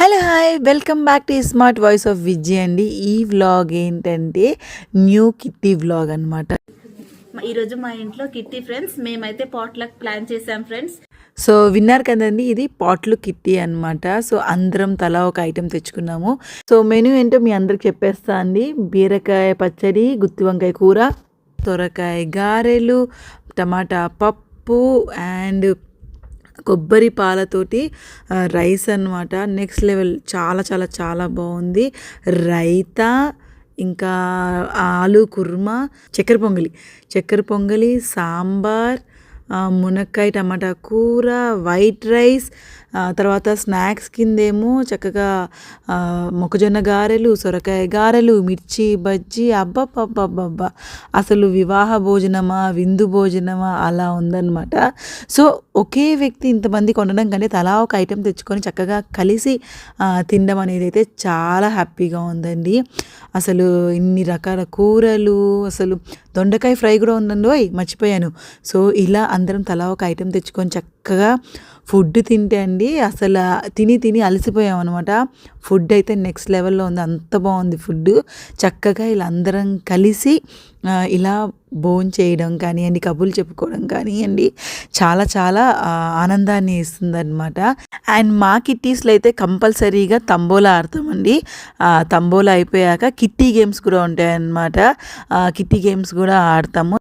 Hello hi welcome back to smart voice of Vijay అండి. ఈ vlog ఏంటంటే new kitty vlog అనమాట ఈరోజు మా ఇంట్లో కిట్టి ఫ్రెండ్స్ మేమైతే పాట్లక్ ప్లాన్ చేసాం ఫ్రెండ్స్. సో విన్నారు కదండి ఇది పాట్లు కిట్టి అన్నమాట. సో అందరం తలా ఒక ఐటెం తెచ్చుకున్నాము. సో మెనూ ఏంటో మీ అందరికి చెప్పేస్తా అండి. బీరకాయ పచ్చడి గుత్తి వంకాయ కూర సొరకాయ గారెలు టమాటా పప్పు అండ్ కొబ్బరి పాలతోటి రైస్ అన్నమాట. నెక్స్ట్ లెవెల్ చాలా చాలా చాలా బాగుంది. రైతా ఇంకా ఆలు కుర్మా చక్కెర పొంగలి. చక్కెర పొంగలి సాంబార్ మునక్కాయ టమాటా కూర వైట్ రైస్ తర్వాత స్నాక్స్ కిందేమో చక్కగా మొక్కజొన్న గారెలు సొరకాయ గారెలు మిర్చి బజ్జి అబ్బబ్బబ్బబ్బబ్బా. అసలు వివాహ భోజనమా విందు భోజనమా అలా ఉందన్నమాట. సో ఒకే వ్యక్తి ఇంతమంది కొనడం కంటే తలా ఒక ఐటెం తెచ్చుకొని చక్కగా కలిసి తినడం అనేది అయితే చాలా హ్యాపీగా ఉందండి. అసలు ఇన్ని రకాల కూరలు అసలు దొండకాయ ఫ్రై కూడా ఉందండి. ఓయ్ మర్చిపోయాను. సో ఇలా అందరం తలా ఒక ఐటెం తెచ్చుకొని చక్కగా ఫుడ్ తింటే అండి అండి. అసలు తిని తిని అలసిపోయాం అనమాట ఫుడ్ అయితే నెక్స్ట్ లెవెల్లో ఉంది. అంత బాగుంది ఫుడ్. చక్కగా ఇలా అందరం కలిసి ఇలా బోన్ చేయడం కానివ్వండి కబుర్లు చెప్పుకోవడం కానివ్వండి చాలా చాలా ఆనందాన్ని ఇస్తుంది అనమాట అండ్ మా కిట్టీస్లో అయితే కంపల్సరీగా తంబోలా ఆడతామండి. తంబోలా అయిపోయాక కిట్టి గేమ్స్ కూడా ఉంటాయన్నమాట. కిట్టీ కిట్టి గేమ్స్ కూడా ఆడతాము.